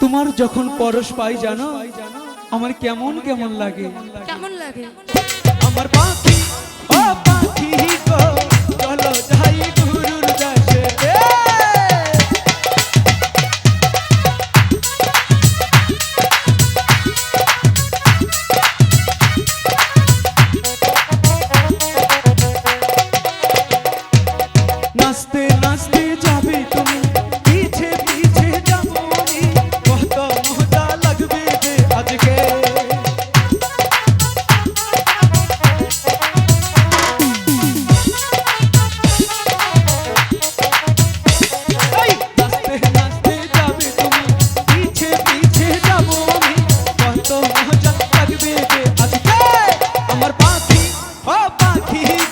তোমার যখন পরশ পাই জানো আমার কেমন কেমন লাগে। কেমন লাগে? আমার পাখি ও পাখি নাচতে নাচতে যাবে তুমি পিছে ही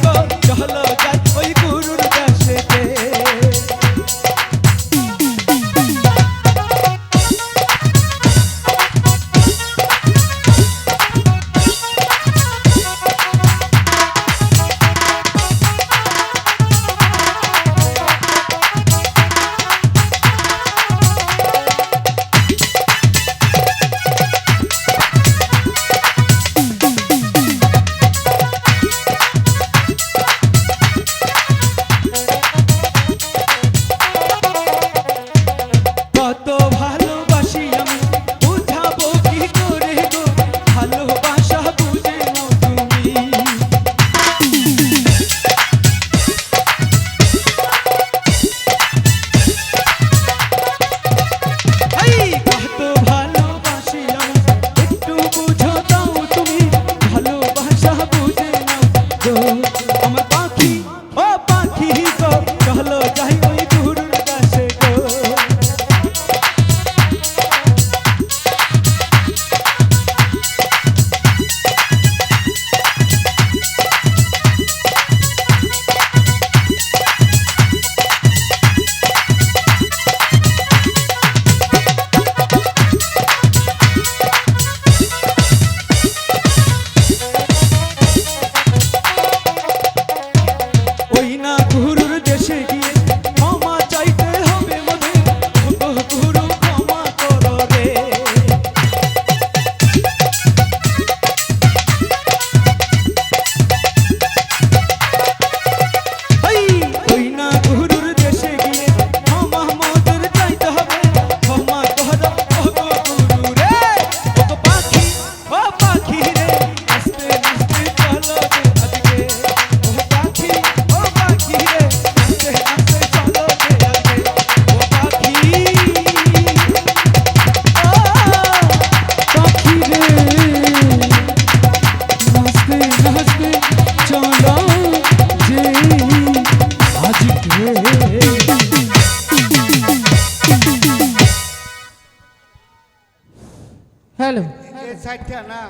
হ্যালো। এই সাইডটা না,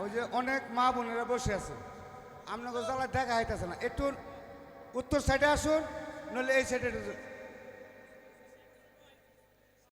ওই যে অনেক মা বোনেরা বসে আছে। আপনাকে জ্বালা দেখা হইতেছে না। একটু উত্তর সাইডে আসুন, নইলে এই সাইডে